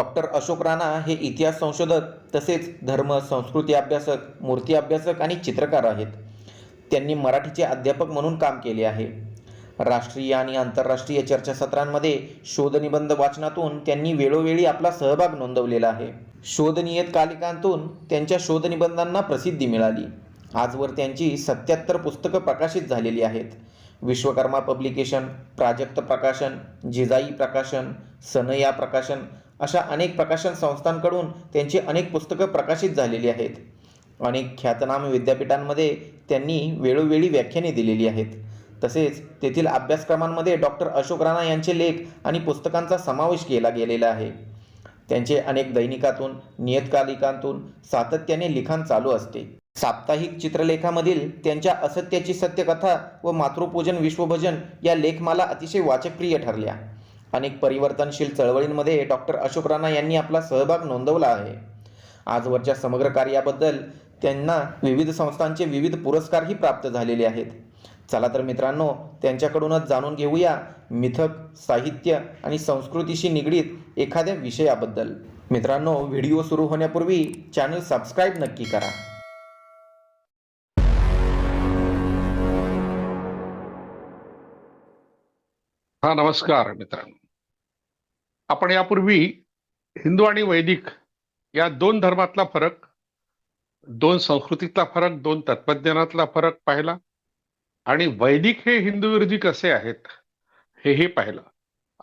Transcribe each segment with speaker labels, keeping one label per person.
Speaker 1: Doctor Ashok Rana हे इतिहास संशोधक तसेच धर्म संस्कृती अभ्यासक मूर्ती अभ्यासक आणि चित्रकार आहेत. त्यांनी मराठीचे अध्यापक म्हणून काम केले आहे. राष्ट्रीय आणि आंतरराष्ट्रीय चर्चासत्रांमध्ये शोधनिबंध वाचनातून त्यांनी वेळोवेळी आपला सहभाग नोंदवलेला आहे. शोधनियतकालिकांतून त्यांच्या शोधनिबंधांना प्रसिद्धी मिळाली. आजवर त्यांची सत्याहत्तर पुस्तकं प्रकाशित झालेली आहेत. विश्वकर्मा पब्लिकेशन प्राजक्त प्रकाशन जिजाई प्रकाशन सनया प्रकाशन अशा अनेक प्रकाशन संस्थांकडून त्यांची अनेक पुस्तकं प्रकाशित झालेली आहेत. अनेक ख्यातनाम विद्यापीठांमध्ये त्यांनी वेळोवेळी व्याख्याने दिलेली आहेत. तसेच तेथील अभ्यासक्रमांमध्ये डॉक्टर अशोक राणा यांचे लेख आणि पुस्तकांचा समावेश केला गेलेला आहे. त्यांचे अनेक दैनिकातून नियतकालिकांतून सातत्याने लिखाण चालू असते. साप्ताहिक चित्रलेखामधील त्यांच्या असत्याची सत्यकथा व मातृपूजन विश्वभजन या लेखमाला अतिशय वाचकप्रिय ठरल्या. अनेक परिवर्तनशील चळवळींमध्ये डॉक्टर अशोक राणा यांनी आपला सहभाग नोंदवला आहे. आजवरच्या समग्र कार्याबद्दल त्यांना विविध संस्थांचे विविध पुरस्कारही प्राप्त झालेले आहेत. चला तर मित्रांनो त्यांच्याकडूनच जाणून घेऊया मिथक साहित्य आणि संस्कृतीशी निगडीत एखाद्या विषयाबद्दल. मित्रांनो व्हिडिओ सुरू होण्यापूर्वी चॅनल सबस्क्राईब नक्की करा.
Speaker 2: हा नमस्कार मित्रांनो. आपण यापूर्वी हिंदू आणि वैदिक या दोन धर्मातला फरक दोन संस्कृतीतला फरक दोन तत्वज्ञानातला फरक पाहिला आणि वैदिक हे हिंदू विरोधी कसे आहेत हेही पाहिलं.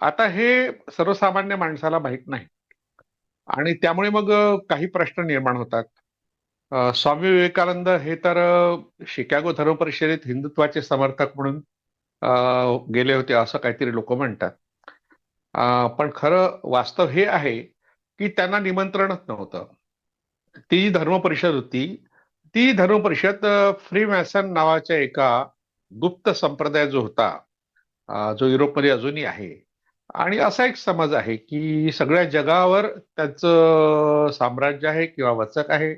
Speaker 2: आता हे सर्वसामान्य माणसाला माहीत नाही. आणि त्यामुळे मग काही प्रश्न निर्माण होतात. स्वामी विवेकानंद हे तर शिकागो धर्म परिषदेत हिंदुत्वाचे समर्थक म्हणून गेले होते असं काहीतरी लोक म्हणतात. पण खरं वास्तव हे आहे की त्यांना निमंत्रणच नव्हतं. ती जी धर्म परिषद होती ती धर्म परिषद फ्री मॅसन नावाच्या एका गुप्त संप्रदाय जो होता जो युरोपमध्ये अजूनही आहे. आणि असा एक समज आहे की सगळ्या जगावर त्यांचं साम्राज्य आहे किंवा वचक आहे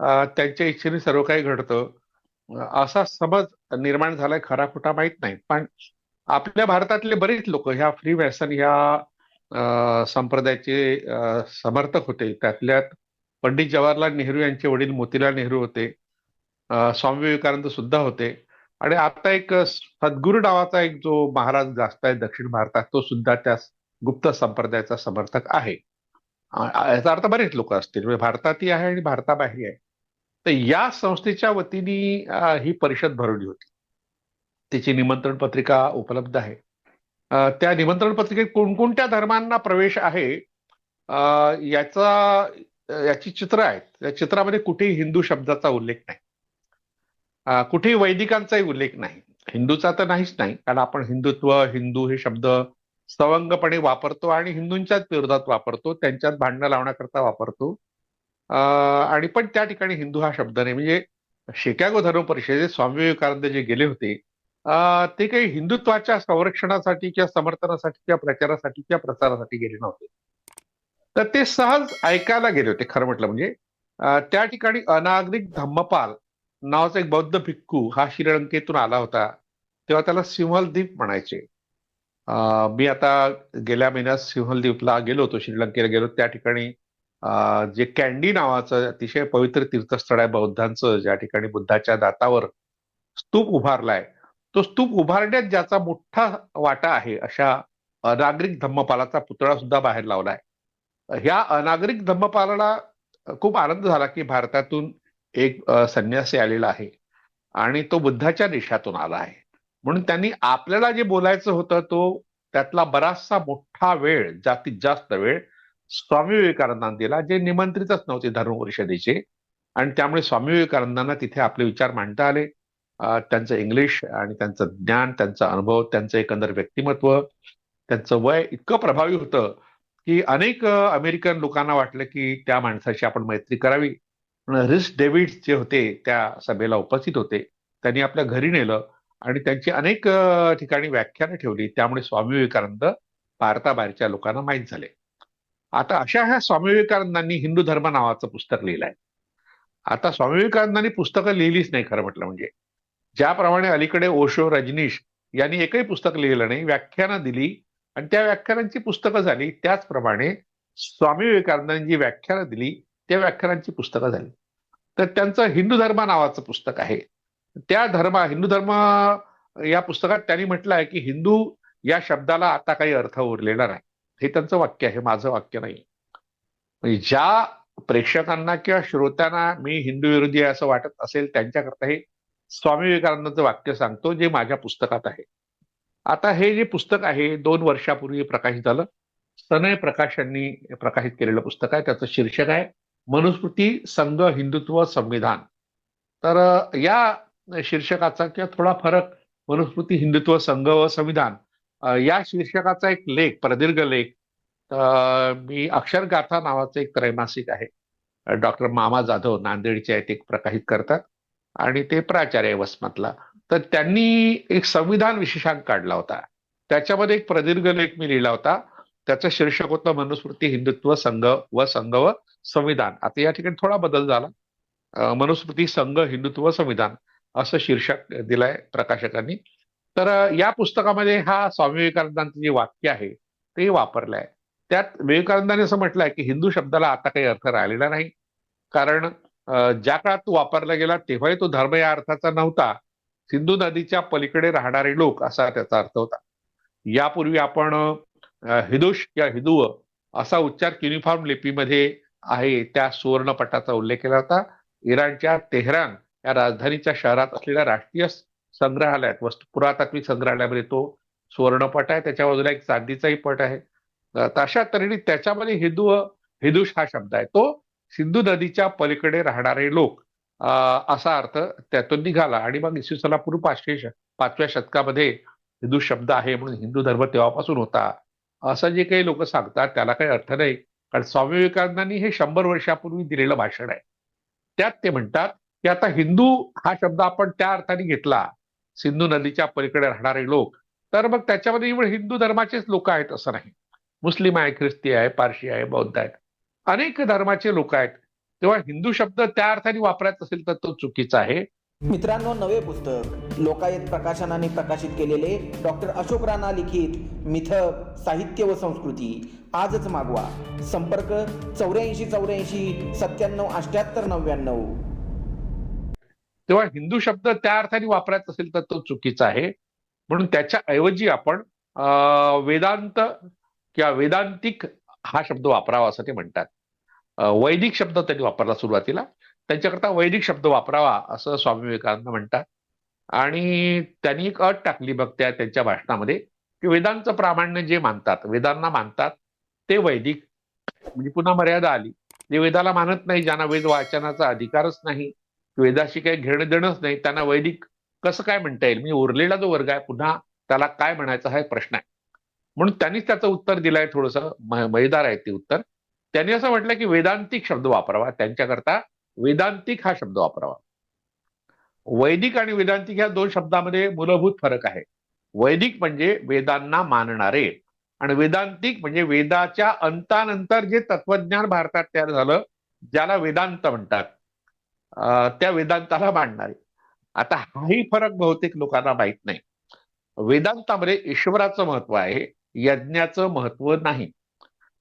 Speaker 2: त्यांच्या इच्छेने सर्व काही घडतं. असा समज निर्माण झालाय खरा खोटा माहीत नाही. पण आपल्या भारतातले बरेच लोक ह्या फ्री मॅसन ह्या संप्रदायाचे समर्थक होते. त्यातल्यात पंडित जवाहरलाल नेहरू यांचे वडील मोतीलाल नेहरू होते. स्वामी विवेकानंद सुद्धा होते. आणि आता एक सद्गुरू नावाचा एक जो महाराज जास्त आहे दक्षिण भारतात तो सुद्धा त्या गुप्त संप्रदायाचा समर्थक आहे. याचा अर्थ बरेच लोक असतील. म्हणजे भारतातही आहे आणि भारताबाहेर आहे. तर या संस्थेच्या वतीने ही परिषद भरवली होती. तिची निमंत्रण पत्रिका उपलब्ध आहे. त्या निमंत्रण पत्रिकेत कोणकोणत्या धर्मांना प्रवेश आहे? याचा याची चित्र आहेत. या चित्रामध्ये कुठेही हिंदू शब्दाचा उल्लेख नाही. कुठेही वैदिकांचाही उल्लेख नाही. हिंदूचा तर नाहीच नाही कारण आपण हिंदुत्व हिंदू हे शब्द सवंगपणे वापरतो आणि हिंदूंच्याच विरोधात वापरतो त्यांच्यात भांडणं लावण्याकरता वापरतो. आणि पण त्या ठिकाणी हिंदू हा शब्द नाही. म्हणजे शिकागो धर्म परिषदेत स्वामी विवेकानंद जे गेले होते ते काही हिंदुत्वाच्या संरक्षणासाठी किंवा समर्थनासाठी किंवा प्रचारासाठी किंवा प्रसारासाठी गेले नव्हते. तर ते सहज ऐकायला गेले होते खरं म्हटलं म्हणजे. त्या ठिकाणी अनागरिक धम्मपाल नावाचा एक बौद्ध भिक्खू हा श्रीलंकेतून आला होता. तेव्हा त्याला सिंहलद्वीप म्हणायचे. मी आता गेल्या महिन्यात सिंहलद्वीपला गेलो होतो श्रीलंकेला गेलो त्या ठिकाणी जे कॅन्डी नावाचं अतिशय पवित्र तीर्थस्थळ आहे बौद्धांचं ज्या ठिकाणी बुद्धाच्या दातावर स्तूप उभारलाय. तो स्तूप उभारण्यात ज्याचा मोठा वाटा आहे अशा अनागरिक धम्मपालाचा पुतळा सुद्धा बाहेर लावला आहे ह्या अनागरिक धम्मपालाला खूप आनंद झाला की भारतातून एक संन्यासी आलेला आहे आणि तो बुद्धाच्या देशातून आला आहे. म्हणून त्यांनी आपल्याला जे बोलायचं होतं तो त्यातला बराचसा मोठा वेळ जास्तीत जास्त वेळ स्वामी विवेकानंदांना दिला जे निमंत्रितच नव्हते धर्म परिषदेचे आणि त्यामुळे स्वामी विवेकानंदांना तिथे आपले विचार मांडता आले. त्यांचं इंग्लिश आणि त्यांचं ज्ञान त्यांचा अनुभव त्यांचं एकंदर व्यक्तिमत्व त्यांचं वय इतकं प्रभावी होतं की अनेक अमेरिकन लोकांना वाटलं की त्या माणसाशी आपण मैत्री करावी. रिस डेव्हिड जे होते त्या सभेला उपस्थित होते त्यांनी आपल्या घरी नेलं आणि त्यांची अनेक ठिकाणी व्याख्यानं ठेवली. त्यामुळे स्वामी विवेकानंद भारताबाहेरच्या लोकांना माहीत झाले. आता अशा ह्या स्वामी विवेकानंदांनी हिंदू धर्म नावाचं पुस्तक लिहिलंय. आता स्वामी विवेकानंदांनी पुस्तकं लिहिलीच नाही खरं म्हटलं म्हणजे. ज्याप्रमाणे अलीकडे ओशो रजनीश यांनी एकही पुस्तक लिहिलं नाही व्याख्यानं दिली आणि त्या व्याख्यानांची पुस्तकं झाली. त्याचप्रमाणे स्वामी विवेकानंदांनी जी व्याख्यानं दिली त्या व्याख्यानांची पुस्तकं झाली. तर त्यांचं हिंदू धर्म नावाचं पुस्तक आहे. त्या धर्म हिंदू धर्म या पुस्तकात त्यांनी म्हटलं आहे की हिंदू या शब्दाला आता काही अर्थ उरलेला नाही. हे त्यांचं वाक्य आहे माझं वाक्य नाही. म्हणजे ज्या प्रेक्षकांना किंवा श्रोत्यांना मी हिंदू विरोधी असं वाटत असेल त्यांच्याकरता हे स्वामी विवेकानंदांचं वाक्य सांगतो जे माझ्या पुस्तकात आहे. आता हे जे पुस्तक आहे दोन वर्षापूर्वी प्रकाशित झालं. सनय प्रकाश यांनी प्रकाशित केलेलं पुस्तक आहे त्याचं शीर्षक आहे मनुस्मृती संघ हिंदुत्व संविधान. तर या शीर्षकाचा किंवा थोडा फरक मनुस्मृती हिंदुत्व संघ व संविधान या शीर्षकाचा एक लेख प्रदीर्घ लेख मी अक्षरगाथा नावाचं एक त्रैमासिक आहे. डॉक्टर मामा जाधव नांदेडचे आहेत एक प्रकाशित करतात. आणि ते प्राचार्य वसमतला. तर त्यांनी एक संविधान विशेषांक काढला होता. त्याच्यामध्ये एक प्रदीर्घ लेख मी लिहिला होता. त्याचं शीर्षक होतं मनुस्मृती हिंदुत्व संघ व संघ व संविधान. आता या ठिकाणी थोडा बदल झाला. मनुस्मृती संघ हिंदुत्व संविधान असं शीर्षक दिलंय प्रकाशकांनी. तर या पुस्तकामध्ये हा स्वामी विवेकानंदांचं जे वाक्य आहे ते वापरलं आहे त्यात विवेकानंदाने असं म्हटलंय की हिंदू शब्दाला आता काही अर्थ राहिलेला नाही. कारण ज्या काळात तो वापरला गेला तेव्हाही तो धर्म या अर्थाचा नव्हता. सिंधू नदीच्या पलीकडे राहणारे लोक असा त्याचा अर्थ होता. यापूर्वी आपण हिदुष या किंवा हिदुव असा उच्चार युनिफॉर्म लिपीमध्ये आहे त्या सुवर्णपटाचा उल्लेख केला होता. इराणच्या तेहरान या राजधानीच्या शहरात असलेल्या राष्ट्रीय संग्रहालयात वस्तू पुरातात्विक संग्रहालयामध्ये तो सुवर्णपट आहे. त्याच्या बाजूला एक चांदीचाही पट आहे. अ, अशा तऱ्हेने त्याच्यामध्ये हिंदू हिदुष हा शब्द आहे. तो सिंधू नदीच्या पलीकडे राहणारे लोक असा अर्थ त्यातून निघाला. आणि मग इसवी सला पूर्व पाचशे पाचव्या शतकामध्ये हिंदू शब्द आहे म्हणून हिंदू धर्म तेव्हापासून होता. असं जे काही लोक सांगतात त्याला काही अर्थ नाही. कारण स्वामी विवेकानंदांनी हे शंभर वर्षापूर्वी दिलेलं भाषण आहे. त्यात ते म्हणतात की आता हिंदू हा शब्द आपण त्या अर्थाने घेतला सिंधू नदीच्या पलीकडे राहणारे लोक. तर मग त्याच्यामध्ये निवड हिंदू धर्माचेच लोक आहेत असं नाही. मुस्लिम आहे ख्रिस्ती आहे पारशी आहे बौद्ध आहेत. अनेक धर्माचे लोक आहेत. तेव्हा हिंदू शब्द त्या अर्थाने वापरायचा असेल तर तो चुकीचा आहे.
Speaker 1: मित्रांनो नवे पुस्तक लोकायत प्रकाशनाने प्रकाशित केलेले डॉक्टर अशोक राणा लिखित मिथक साहित्य व संस्कृती. आजच मागवा. संपर्क चौऱ्याऐंशी चौऱ्याऐंशी सत्त्याण्णव अठ्याहत्तर नव्याण्णव.
Speaker 2: तेव्हा हिंदू शब्द त्या अर्थाने वापरायचा असेल तर तो चुकीचा आहे. म्हणून त्याच्या ऐवजी आपण वेदांत किंवा वेदांतिक हा शब्द वापरावा असं ते म्हणतात. वैदिक शब्द त्यांनी वापरला सुरुवातीला. त्यांच्याकरता वैदिक शब्द वापरावा असं स्वामी विवेकानंद म्हणतात. आणि त्यांनी एक अट टाकली बघ त्या त्यांच्या भाषणामध्ये की वेदांचं प्रामाण्य जे मानतात वेदांना मानतात ते वैदिक. म्हणजे पुन्हा मर्यादा आली. जे वेदाला मानत नाही ज्यांना वेद वाचनाचा अधिकारच नाही वेदाशी काही घेणं देणंच नाही त्यांना वैदिक कसं काय म्हणता येईल? म्हणजे उरलेला जो वर्ग आहे पुन्हा त्याला काय म्हणायचा हा एक प्रश्न आहे. म्हणून त्यांनीच त्याचं उत्तर दिलंय थोडंसं म- मजेदार आहे ते उत्तर. त्यांनी असं म्हटलं की वेदांतिक शब्द वापरावा. त्यांच्याकरता वेदांतिक हा शब्द वापरावा. वैदिक आणि वेदांतिक या दोन शब्दामध्ये मूलभूत फरक आहे. वैदिक म्हणजे वेदांना मानणारे आणि वेदांतिक म्हणजे वेदाच्या अंतानंतर जे तत्वज्ञान भारतात तयार झालं ज्याला वेदांत म्हणतात त्या वेदांताला मांडणारे आता हाही फरक बहुतेक लोकांना माहीत नाही. वेदांतामध्ये ईश्वराचं महत्त्व आहे यज्ञाचं महत्त्व नाही.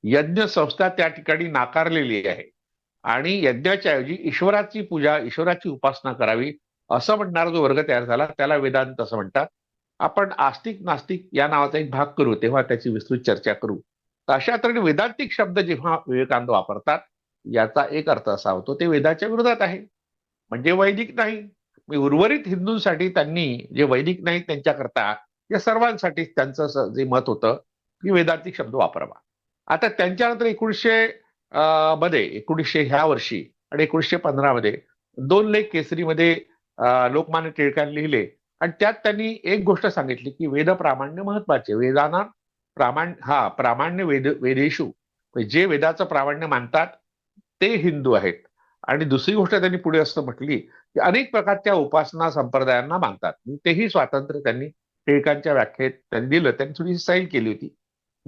Speaker 2: यज्ञ संस्था त्या ठिकाणी नाकारलेली आहे. आणि यज्ञाच्या ऐवजी ईश्वराची पूजा ईश्वराची उपासना करावी असं म्हणणारा जो वर्ग तयार झाला त्याला वेदांत असं म्हणतात. आपण आस्तिक नास्तिक या नावाचा एक भाग करू तेव्हा त्याची विस्तृत चर्चा करू. तर अशा तऱ्हेने वेदांतिक शब्द जेव्हा विवेकानंद वापरतात याचा एक अर्थ असा होतो ते वेदाच्या विरोधात आहे. म्हणजे वैदिक नाही. मी उर्वरित हिंदूंसाठी त्यांनी जे वैदिक नाही त्यांच्याकरता या सर्वांसाठी त्यांचं जे मत होतं की वेदांतिक शब्द वापरावा. आता त्यांच्यानंतर एकोणीसशे मध्ये एकोणीसशे ह्या वर्षी आणि एकोणीसशे पंधरा मध्ये दोन लेख केसरीमध्ये लोकमान्य टिळकांनी लिहिले. आणि त्यात त्यांनी एक गोष्ट सांगितली की वेद प्रामाण्य महत्त्वाचे वेदांना प्रामाण्य हा प्रामाण्य वेद वेदेशू म्हणजे जे वेदाचं प्रामाण्य मानतात ते हिंदू आहेत. आणि दुसरी गोष्ट त्यांनी पुढे असं म्हटली की अनेक प्रकारच्या उपासना संप्रदायांना मानतात. तेही स्वातंत्र्य त्यांनी टिळकांच्या व्याख्येत त्यांनी दिलं. त्यांनी थोडी सैल केली होती.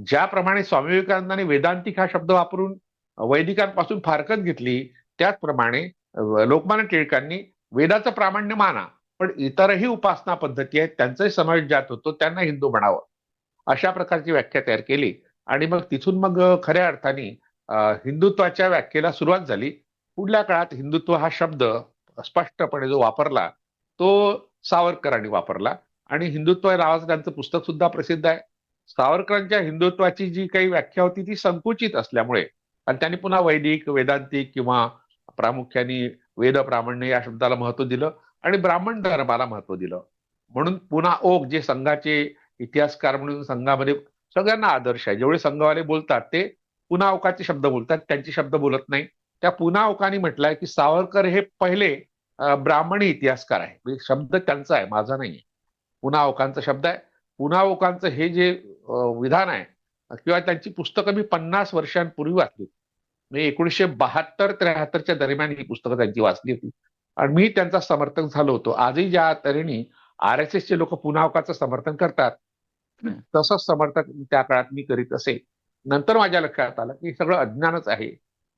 Speaker 2: ज्याप्रमाणे स्वामी विवेकानंदांनी वेदांतिक हा शब्द वापरून वैदिकांपासून फारकत घेतली त्याचप्रमाणे लोकमान्य टिळकांनी वेदाचं प्रामाण्य माना पण इतरही उपासना पद्धती आहेत त्यांचाही समावेश ज्यात होतो त्यांना हिंदू म्हणावं. अशा प्रकारची व्याख्या तयार केली. आणि मग तिथून मग खऱ्या अर्थाने हिंदुत्वाच्या व्याख्येला सुरुवात झाली. पुढल्या काळात हिंदुत्व हा शब्द स्पष्टपणे जो वापरला तो सावरकरांनी वापरला. आणि हिंदुत्व नावाचं त्यांचं पुस्तक सुद्धा प्रसिद्ध आहे. सावरकरांच्या हिंदुत्वाची जी काही व्याख्या होती ती संकुचित असल्यामुळे आणि त्यांनी पुन्हा वैदिक वेदांतिक किंवा प्रामुख्याने वेद ब्राह्मण्य या शब्दाला महत्त्व दिलं आणि ब्राह्मण धर्माला महत्त्व दिलं. म्हणून पुन्हा ओक जे संघाचे इतिहासकार म्हणून संघामध्ये सगळ्यांना आदर्श आहे. जेवढे संघवाले बोलतात ते पुन्हा ओकाचे शब्द बोलतात त्यांचे शब्द बोलत नाही. त्या पुन्हा ओकाने म्हटलंय की सावरकर हे पहिले ब्राह्मणी इतिहासकार आहे. म्हणजे शब्द त्यांचा आहे माझा नाही पुन्हा ओकांचा शब्द आहे. पुन्हा ओकांचं हे जे विधान आहे. किंवा त्यांची पुस्तकं मी पन्नास वर्षांपूर्वी वाचली मी एकोणीसशे बहात्तर त्र्याहत्तरच्या दरम्यान ही पुस्तकं त्यांची वाचली होती. आणि मी त्यांचा समर्थक झालो होतो. आजही ज्या तऱ्हेने आर एस एसचे लोक पुनावकाचं समर्थन करतात तसंच समर्थक त्या काळात मी करीत असे. नंतर माझ्या लक्षात आलं की हे सगळं अज्ञानच आहे.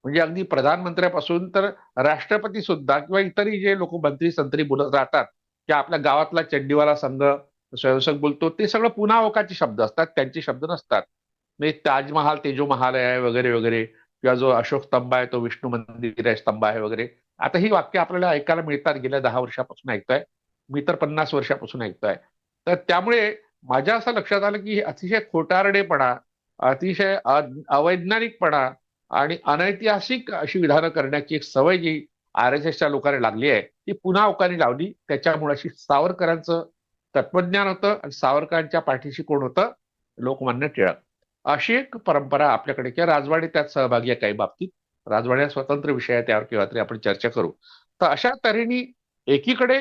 Speaker 2: म्हणजे अगदी प्रधानमंत्र्यापासून तर राष्ट्रपती सुद्धा किंवा इतरही जे लोक मंत्री संत्री बोलत राहतात की आपल्या गावातला चंडीवाला संघ स्वयंसेवक बोलतो ते सगळं पुन्हावकाचे शब्द असतात त्यांचे शब्द नसतात. म्हणजे ताजमहाल तेजोमहाल आहे वगैरे वगैरे. किंवा जो अशोक स्तंभ आहे तो विष्णू मंदिर आहे स्तंभ आहे वगैरे. आता ही वाक्य आपल्याला ऐकायला मिळतात गेल्या दहा वर्षापासून ऐकतोय. मी तर पन्नास वर्षापासून ऐकतोय. तर त्यामुळे माझ्या असं लक्षात आलं की अतिशय खोटारडेपणा अतिशय अवैज्ञानिकपणा आणि अनैतिहासिक अशी विधानं करण्याची एक सवय जी आर एस एसच्या लोकांना लागली आहे ती पुन्हा अवकाळी लावली. त्याच्यामुळे अशी सावरकरांचं तत्वज्ञान होतं आणि सावरकरांच्या पाठीशी कोण होतं? लोकमान्य टिळक. अशी एक परंपरा आपल्याकडे किंवा राजवाडे त्यात सहभागी आहे काही बाबतीत. राजवाड्या हा स्वतंत्र विषय आहे त्यावर किंवा तरी आपण चर्चा करू. तर अशा तऱ्हेने एकीकडे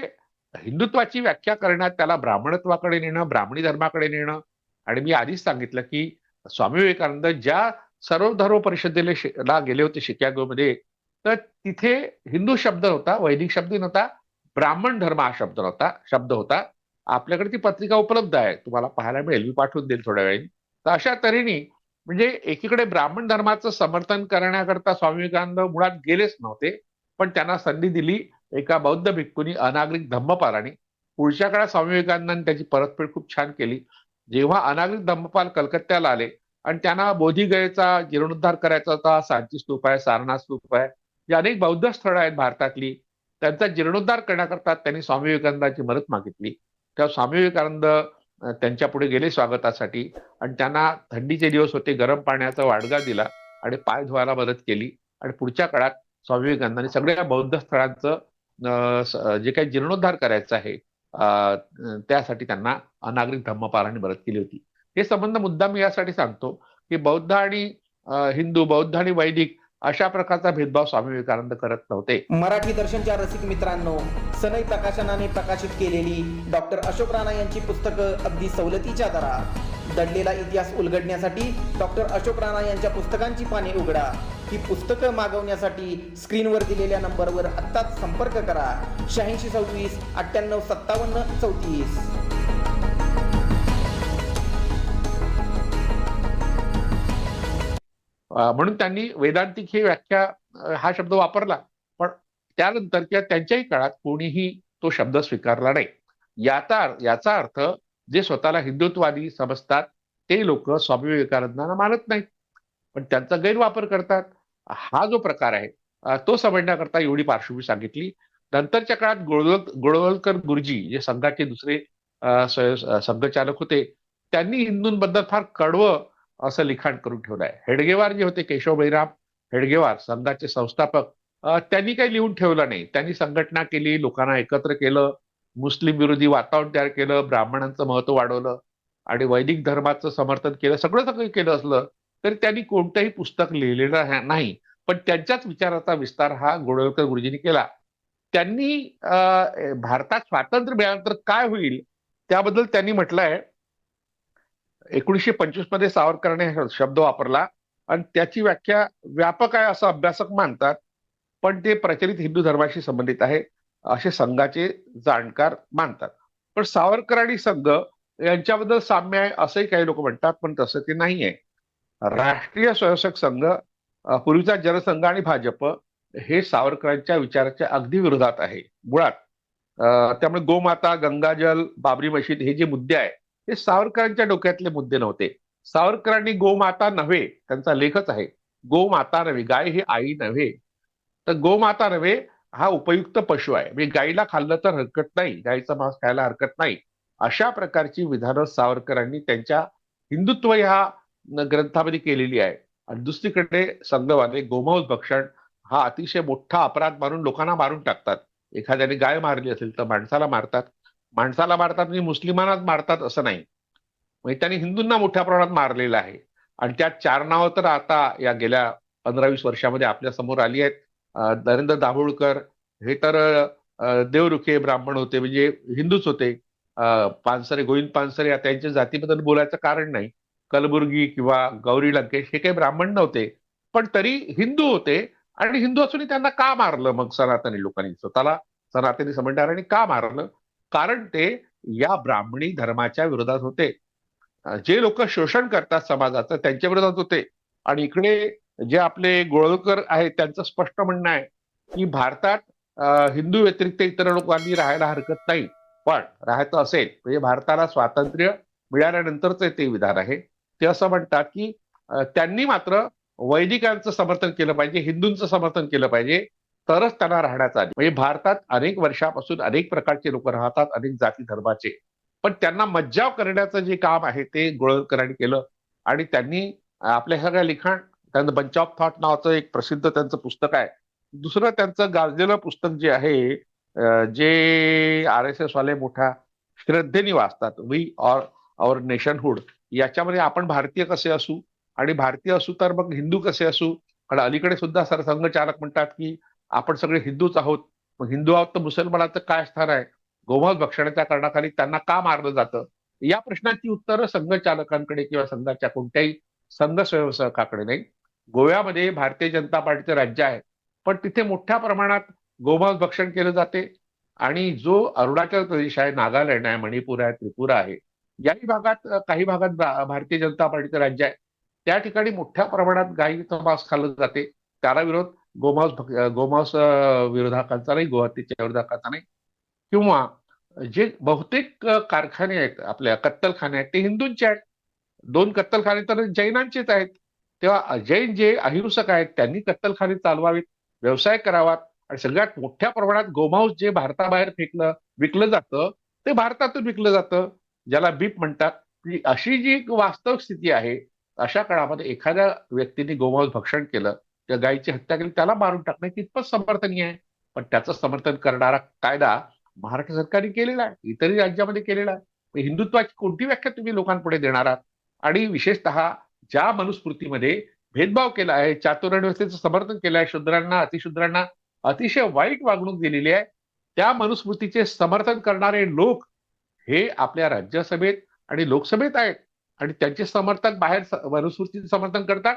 Speaker 2: हिंदुत्वाची व्याख्या करण्यात त्याला ब्राह्मणत्वाकडे नेणं ब्राह्मणी धर्माकडे नेणं. आणि मी आधीच सांगितलं की स्वामी विवेकानंद ज्या सर्व धर्म परिषदेला गेले होते शिकागोमध्ये तर तिथे हिंदू शब्द होता वैदिक शब्द नव्हता ब्राह्मण धर्म हा शब्द नव्हता शब्द होता. आपल्याकडे ती पत्रिका उपलब्ध आहे. तुम्हाला पाहायला मिळेल. मी पाठवून देईल थोड्या वेळी तर अशा तऱ्हेने म्हणजे एकीकडे ब्राह्मण धर्माचं समर्थन करण्याकरता स्वामी विवेकानंद मुळात गेलेच नव्हते. पण त्यांना संधी दिली एका बौद्ध भिक्खूनी अनागरिक धम्मपालाने. पुढच्या काळात स्वामी विवेकानंदांनी त्याची परतफेड खूप छान केली. जेव्हा अनागरिक धम्मपाल कलकत्त्याला आले आणि त्यांना बोधीगयेचा जीर्णोद्धार करायचा होता सांची स्तूप आहे सारनाथ स्तूप आहे जी अनेक बौद्ध स्थळं आहेत भारतातली त्यांचा जीर्णोद्धार करण्याकरता त्यांनी स्वामी विवेकानंदाची मदत मागितली. त्या स्वामी विवेकानंद त्यांच्या पुढे गेले स्वागतासाठी आणि त्यांना थंडीचे दिवस होते गरम पाण्याचा वाडगा दिला आणि पाय धुवायला मदत केली. आणि पुढच्या काळात स्वामी विवेकानंदांनी सगळ्या बौद्ध स्थळांचं जे काही जीर्णोद्धार करायचं आहे त्यासाठी त्यांना अनागरिक धम्मपालांनी मदत केली होती. हे संबंध मुद्दा मी यासाठी सांगतो की बौद्ध आणि हिंदू बौद्ध आणि वैदिक अशा प्रकारचा भेदभाव स्वामी विवेकानंद करत नव्हते.
Speaker 1: मराठी दर्शनच्या रसिक मित्रांनो सनई प्रकाशनाने प्रकाशित केलेली डॉक्टर अशोक राणा यांची पुस्तकं अगदी सवलतीच्या दरात. दडलेला इतिहास उलगडण्यासाठी डॉक्टर अशोक राणा यांच्या पुस्तकांची पाने उघडा. ही पुस्तकं मागवण्यासाठी स्क्रीनवर दिलेल्या नंबरवर आत्ताच संपर्क करा. शहाऐंशी सव्वीस अठ्ठ्याण्णव सत्तावन्न चौतीस.
Speaker 2: म्हणून त्यांनी वेदांतिक ही व्याख्या हा शब्द वापरला. त्यानंतर किंवा त्यांच्याही काळात कोणीही तो शब्द स्वीकारला नाही. याचा याचा अर्थ जे स्वतःला हिंदुत्ववादी समजतात ते लोक स्वामी विवेकानंदांना मानत नाहीत. पण त्यांचा गैरवापर करतात. हा जो प्रकार आहे तो समजण्याकरता एवढी पार्श्वभूमी सांगितली. नंतरच्या काळात गोळवल गोळवलकर गुरुजी जे संघाचे दुसरे संघचालक होते त्यांनी हिंदूंबद्दल फार कडवं असं लिखाण करून ठेवलं आहे हेडगेवार जे होते केशव बळीराम हेडगेवार संघाचे संस्थापक त्यांनी काही लिहून ठेवलं नाही. त्यांनी संघटना केली लोकांना एकत्र केलं मुस्लिम विरोधी वातावरण तयार केलं ब्राह्मणांचं महत्त्व वाढवलं आणि वैदिक धर्माचं समर्थन केलं सगळं सगळं केलं असलं तरी त्यांनी कोणतंही पुस्तक लिहिलेलं नाही. पण त्यांच्याच विचाराचा विस्तार हा गोडवलकर गुरुजींनी केला. त्यांनी भारतात स्वातंत्र्य मिळाल्यानंतर काय होईल त्याबद्दल त्यांनी म्हटलंय एकोणीसशे पंचवीसमध्ये सावरकरांनी हा शब्द वापरला आणि त्याची व्याख्या व्यापक आहे असं अभ्यासक मानतात. पण ते प्रचलित हिंदू धर्माशी संबंधित आहे. असे संघाचे जाणकार मानतात. पण सावरकर आणि संघ यांच्याबद्दल साम्य आहे असंही काही लोक म्हणतात पण तसं ते नाही आहे राष्ट्रीय स्वयंसेवक संघ पूर्वीचा जनसंघ आणि भाजप हे सावरकरांच्या विचाराच्या अगदी विरोधात आहे. मुळात त्यामुळे गोमाता गंगाजल बाबरी मशीद हे जे मुद्दे आहे हे सावरकरांच्या डोक्यातले मुद्दे नव्हते. सावरकरांनी गोमाता नव्हे त्यांचा लेखच आहे. गोमाता नव्हे गाय ही आई नव्हे. तर गोमाता नव्हे हा उपयुक्त पशु आहे. म्हणजे गाईला खाल्लं तर हरकत नाही गाईचा मांस खायला हरकत नाही. अशा प्रकारची विधानं सावरकरांनी त्यांच्या हिंदुत्व ह्या ग्रंथामध्ये केलेली आहे. आणि दुसरीकडे संघवाने गोमांस भक्षण हा अतिशय मोठा अपराध मानून लोकांना मारून टाकतात. एखाद्याने गाय मारली असेल तर माणसाला मारतात. माणसाला मारतात म्हणजे मुस्लिमांनाच मारतात असं नाही. म्हणजे त्यांनी हिंदूंना मोठ्या प्रमाणात मारलेलं आहे. आणि त्यात चार नावं तर आता या गेल्या पंधरा वीस वर्षामध्ये आपल्यासमोर आली आहेत. नरेंद्र दाभोळकर हे तर देवरुखे ब्राह्मण होते म्हणजे हिंदूच होते. पानसरे गोविंद पानसरे या त्यांच्या जातीबद्दल बोलायचं कारण नाही. कलबुर्गी किंवा गौरी लंकेश हे काही ब्राह्मण नव्हते. पण तरी हिंदू होते आणि हिंदू असूनही त्यांना का मारलं मग सनातनी लोकांनी? स्वतःला सनातनी समजणाऱ्यांनी का मारलं? कारण ते या ब्राह्मणी धर्माच्या विरोधात होते. जे लोक शोषण करतात समाजाचं त्यांच्या विरोधात होते. आणि इकडे जे आपले गोळकर आहेत त्यांचं स्पष्ट म्हणणं आहे की भारतात हिंदू व्यतिरिक्त इतर लोकांनी राहायला हरकत नाही. पण राहायचं असेल म्हणजे भारताला स्वातंत्र्य मिळाल्यानंतरच ते विधान आहे. ते असं म्हणतात की त्यांनी मात्र वैदिकांचं समर्थन केलं पाहिजे हिंदूंचं समर्थन केलं पाहिजे तरच त्यांना राहण्याचा अधिकार. म्हणजे भारतात अनेक वर्षापासून अनेक प्रकारचे लोक राहतात अनेक जाती धर्माचे. पण त्यांना मज्जाव करण्याचं जे काम आहे ते गोळकरांनी केलं. आणि त्यांनी आपल्या सगळ्या लिखाण त्यांचं बंच ऑफ थॉट नावाचं एक प्रसिद्ध त्यांचं पुस्तक आहे. दुसरं त्यांचं गाजलेलं पुस्तक जे आहे जे आर एस एस वाले मोठ्या श्रद्धेने वाचतात. वी ऑर आवर नेशनहुड याच्यामध्ये आपण भारतीय कसे असू आणि भारतीय असू तर मग हिंदू कसे असू? कारण अलीकडे सुद्धा सरसंघचालक म्हणतात की आपण सगळे हिंदूच आहोत. मग हिंदू आहोत तर मुसलमानाचं काय स्थान आहे? गोमांस भक्षणाच्या कारणाखाली त्यांना का मारलं जातं? या प्रश्नाची उत्तरं संघचालकांकडे किंवा संघाच्या कोणत्याही संघ स्वयंसेवकाकडे नाही. गोव्यामध्ये भारतीय जनता पार्टीचं राज्य आहे. पण तिथे मोठ्या प्रमाणात गोमांस भक्षण केलं जाते. आणि जो अरुणाचल प्रदेश आहे नागालँड आहे मणिपूर आहे त्रिपुरा आहे याही भागात काही भागात भारतीय जनता पार्टीचं राज्य आहे. त्या ठिकाणी मोठ्या प्रमाणात गायीचं मांस खाल्लं जाते. त्याला विरोध गोमांस गोमांस अ, विरोधाकांचा नाही गोहत्येच्या विरोधाकांचा नाही. किंवा जे बहुतेक कारखाने आहेत आपल्या कत्तलखाने आहेत ते हिंदूंचे आहेत. दोन कत्तलखाने तर जैनांचेच आहेत. तेव्हा जैन जे अहिंसक आहेत त्यांनी कत्तलखाने चालवावीत व्यवसाय करावात आणि सगळ्यात मोठ्या प्रमाणात गोमांस जे भारताबाहेर फेकलं विकलं जातं ते भारतातून विकलं जातं ज्याला बीप म्हणतात. की अशी जी एक वास्तव स्थिती आहे अशा काळामध्ये एखाद्या व्यक्तीने गोमांस भक्षण केलं त्या गायीची हत्या केली त्याला मारून टाकणे कितपत समर्थनीय आहे? पण त्याचं समर्थन करणारा कायदा महाराष्ट्र सरकारने केलेला आहे इतरही राज्यामध्ये केलेला आहे. हिंदुत्वाची कोणती व्याख्या तुम्ही लोकांपुढे देणार आहात? आणि विशेषतः ज्या मनुस्मृतीमध्ये भेदभाव केला आहे चातुर्य व्यवस्थेचं समर्थन केलं आहे शूद्रांना अतिशूद्रांना अतिशय वाईट वागणूक दिलेली आहे त्या मनुस्मृतीचे समर्थन करणारे लोक हे आपल्या राज्यसभेत आणि लोकसभेत आहेत. आणि त्यांचे समर्थक बाहेर स- मनुस्मृतीचं समर्थन करतात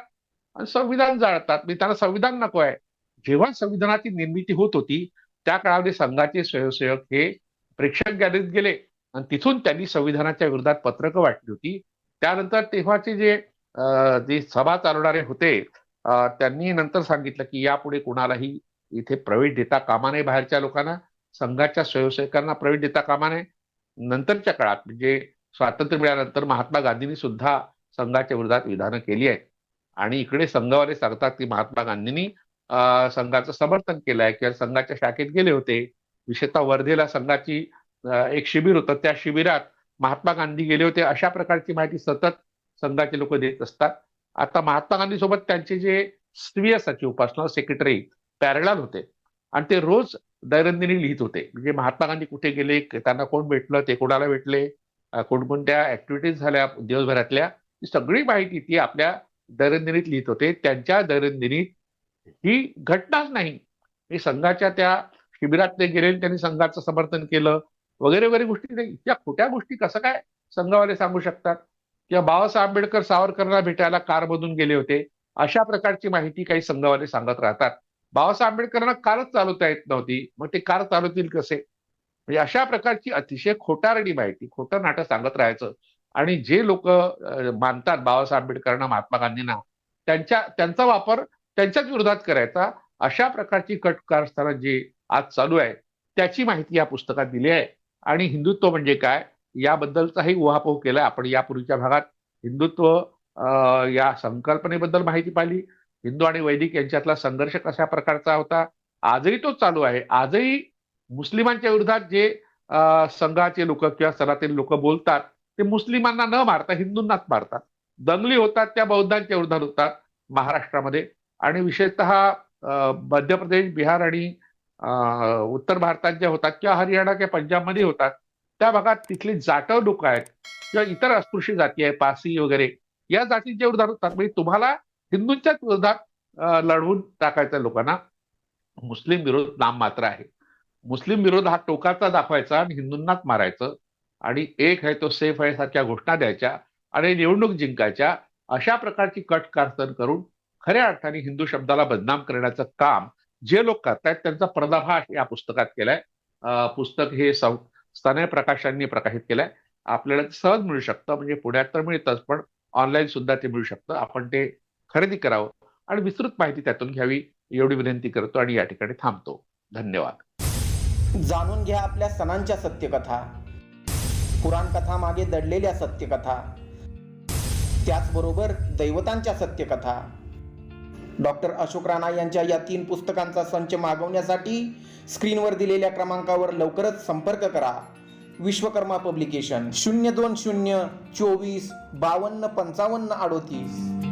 Speaker 2: आणि संविधान जाळतात. मी त्यांना संविधान नको आहे. जेव्हा संविधानाची निर्मिती होत होती त्या काळामध्ये संघाचे स्वयंसेवक हे प्रेक्षक गॅलरीत गेले. आणि तिथून त्यांनी संविधानाच्या विरोधात पत्रकं वाटली होती. त्यानंतर तेव्हाचे जे जी सभा चालवणारे होते त्यांनी नंतर सांगितलं की यापुढे कुणालाही इथे प्रवेश देता कामा नये बाहेरच्या लोकांना संघाच्या स्वयंसेवकांना प्रवेश देता कामा नये. नंतरच्या काळात म्हणजे स्वातंत्र्य मिळाल्यानंतर महात्मा गांधींनी सुद्धा संघाच्या विरोधात विधानं केली आहेत. आणि इकडे संघवाले सांगतात की महात्मा गांधींनी संघाचं समर्थन केलं आहे किंवा संघाच्या शाखेत गेले होते. विशेषतः वर्धेला संघाची एक शिबिर होतं. त्या शिबिरात महात्मा गांधी गेले होते. अशा प्रकारची माहिती सतत संघाचे लोक देत असतात. आता महात्मा गांधी सोबत त्यांचे जे स्त्रीय सचिव पर्सनल सेक्रेटरी पॅरलाल होते. आणि ते रोज दैनंदिनी लिहित होते. म्हणजे महात्मा गांधी कुठे गेले त्यांना कोण भेटलं ते कोणाला भेटले कोणकोणत्या ऍक्टिव्हिटीज झाल्या दिवसभरातल्या सगळी माहिती ती आपल्या दैनंदिनीत लिहित होते. त्यांच्या दैनंदिनीत ही घटनाच नाही. हे संघाच्या त्या शिबिरात ते गेले त्यांनी संघाचं समर्थन केलं वगैरे वगैरे गोष्टी नाही. या खोट्या गोष्टी कसं काय संघावाले सांगू शकतात? किंवा बाबासाहेब आंबेडकर सावरकरांना भेटायला कारमधून गेले होते अशा प्रकारची माहिती काही संघवाले सांगत राहतात. बाबासाहेब आंबेडकरांना कारच चालवता येत नव्हती मग ते कार चालवतील कसे? म्हणजे अशा प्रकारची अतिशय खोटारडी माहिती खोटं नाटक सांगत राहायचं. आणि जे लोक मानतात बाबासाहेब आंबेडकरांना महात्मा गांधींना त्यांच्या त्यांचा वापर त्यांच्याच विरोधात करायचा. अशा प्रकारची कट कारस्थानं जी आज चालू आहे त्याची माहिती या पुस्तकात दिली आहे. आणि हिंदुत्व म्हणजे काय? याबद्दलचाही उहापोह केला आपण यापूर्वीच्या भागात हिंदुत्व या संकल्पनेबद्दल माहिती पाहिली. हिंदू आणि वैदिक यांच्यातला संघर्ष कशा प्रकारचा होता? आजही तो चालू आहे. आजही मुस्लिमांच्या विरोधात जे संघाचे लोक किंवा सणातील लोक बोलतात ते मुस्लिमांना न मारता हिंदूंनाच मारतात. दंगली होतात त्या बौद्धांच्या विरोधात होतात महाराष्ट्रामध्ये. आणि विशेषतः मध्य प्रदेश बिहार आणि उत्तर भारतात ज्या होतात किंवा हरियाणा किंवा पंजाबमध्ये होतात त्या भागात तिथली जाटव लोक आहेत. किंवा इतर अस्पृश्य जाती आहे पासी वगैरे. या जातींच्या विरोधात होतात म्हणजे तुम्हाला हिंदूंच्याच विरोधात लढवून टाकायचा लोकांना. मुस्लिम विरोध नाम मात्र आहे. मुस्लिम विरोध हा टोकाचा दाखवायचा आणि हिंदूंनाच मारायचं. आणि एक आहे तो सेफ आहे सारख्या घोषणा द्यायच्या आणि निवडणूक जिंकायच्या. अशा प्रकारची कट कारस्थान करून खऱ्या अर्थाने हिंदू शब्दाला बदनाम करण्याचं काम जे लोक करतायत त्यांचा पर्दाभाष या पुस्तकात केलाय. पुस्तक हे सं- प्रकाशांनी प्रकाशित केलंय. आपल्याला सहज मिळू शकतं म्हणजे पुण्यात तर मिळतंच पण ऑनलाईन सुद्धा ते मिळू शकतं. आपण ते खरेदी करावं आणि विस्तृत माहिती त्यातून घ्यावी एवढी विनंती करतो आणि या ठिकाणी थांबतो. धन्यवाद.
Speaker 1: जाणून घ्या आपल्या सणांच्या सत्यकथा. पुराण कथा मागे दडलेल्या सत्यकथा. त्याचबरोबर दैवतांच्या सत्यकथा. डॉक्टर अशोक राणा यांच्या या तीन पुस्तकांचा संच मागवण्यासाठी स्क्रीनवर दिलेल्या क्रमांकावर लवकरच संपर्क करा. विश्वकर्मा पब्लिकेशन शून्य दोन शून्य चोवीस बावन्न पंचावन्न अडोतीस.